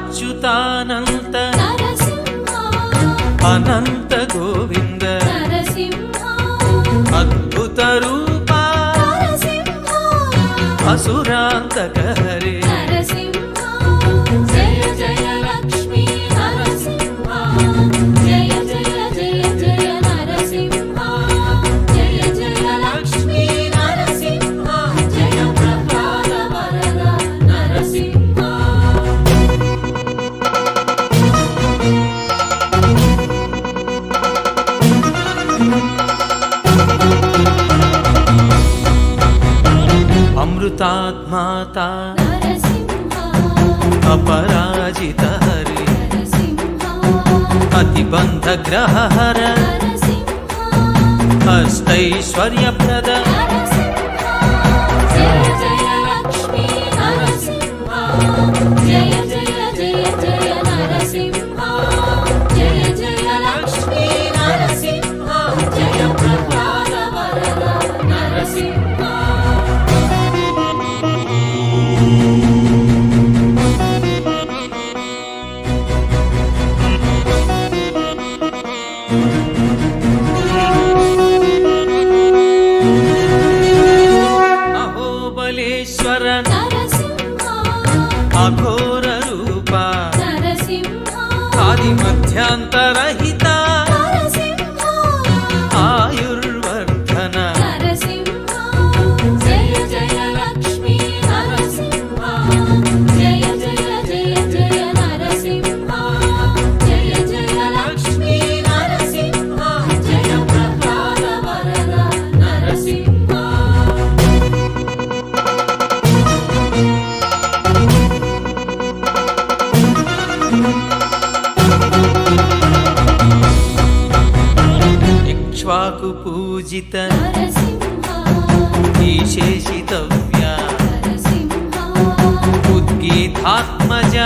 అచ్యుతానంత అనంత గోవింద అద్భుత రూప అసురాంతక అపరాజిత హరి అతిబంధగ్రహర హస్తైశ్వర్యప్రద జయ జయ లక్ష్మీ నరసింహ జయ vida. పూజిత విశేషితవ్య. ఉద్గీతాత్మజ.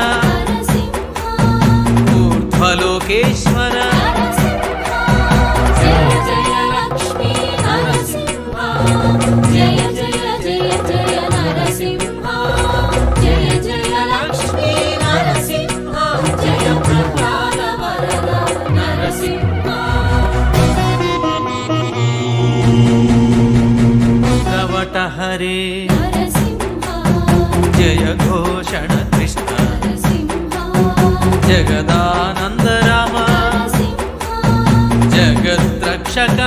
ఊర్ధ్వలోకేశ్వర. జయ జయ లక్ష్మీ నరసింహ. జయ జయ ఘోషణ కృష్ణ జగదానంద రామ జగద్రక్షక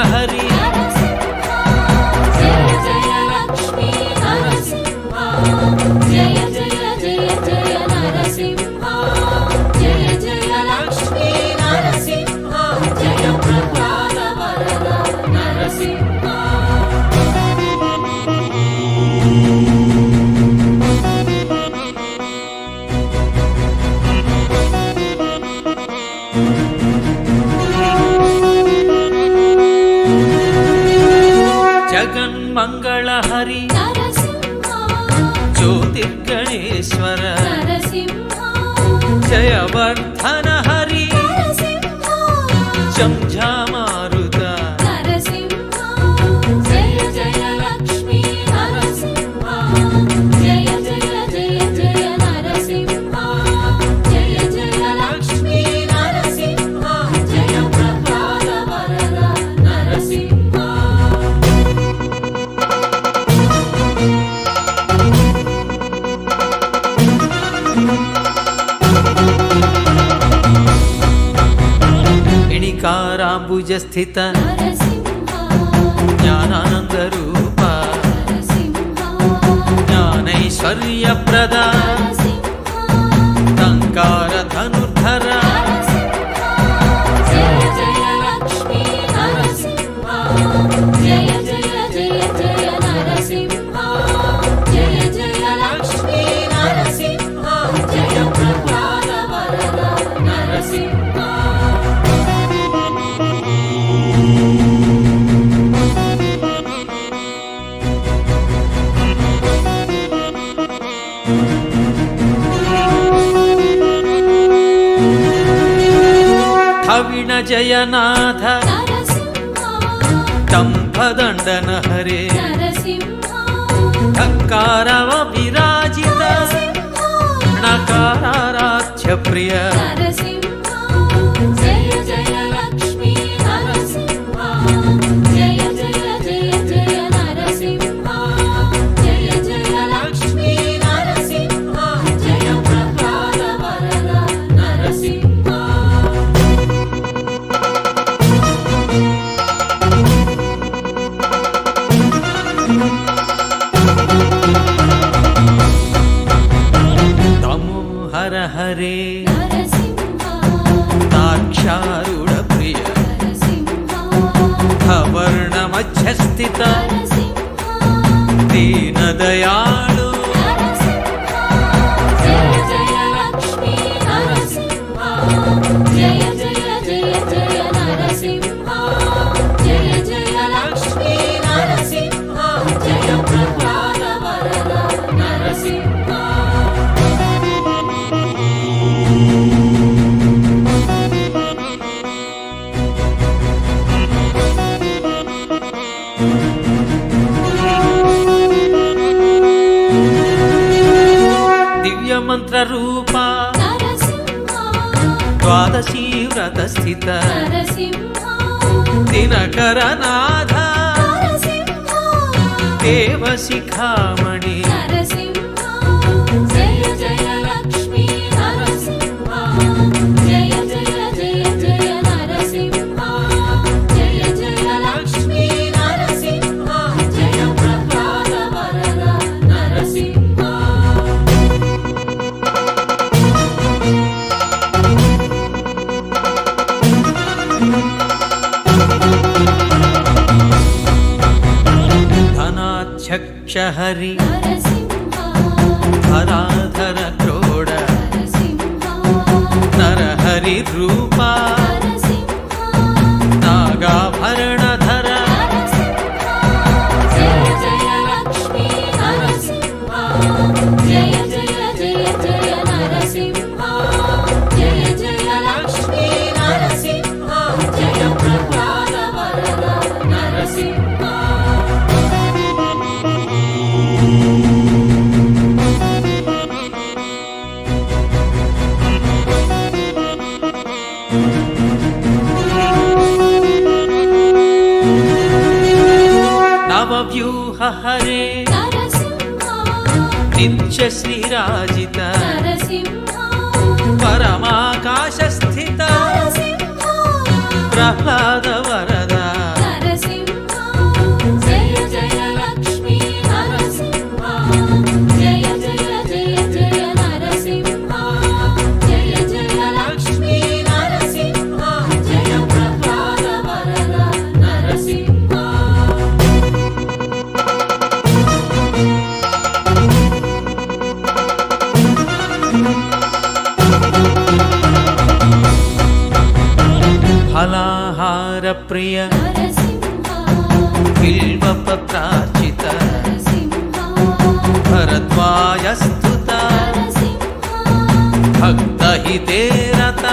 మంగళహరి ज्योतिर्गणेश्वर जयवर्धन భుజస్థిత జ్ఞానానందరూప జ్ఞానైశ్వర్యప్రద. దంకార ధనుర్ధర. द्राविण जयनाथ दम्भदण्डन हरे धकारव विराजित नकाराराध्यप्रिय హర హరే తాక్షారుడ ప్రియ. వర్ణ మధ్యస్థిత దీనదయాళ दिनकरनाथ देवशिखामणि अध्यक्ष हरि हराधर क्रोड नरहरिरूपा విరాజిత. పరమాకాశస్థిత ప్రహ్లాదవర ప్రియ బిల్వప ప్రాచిత భరద్వాయస్తుత భక్తహితే రత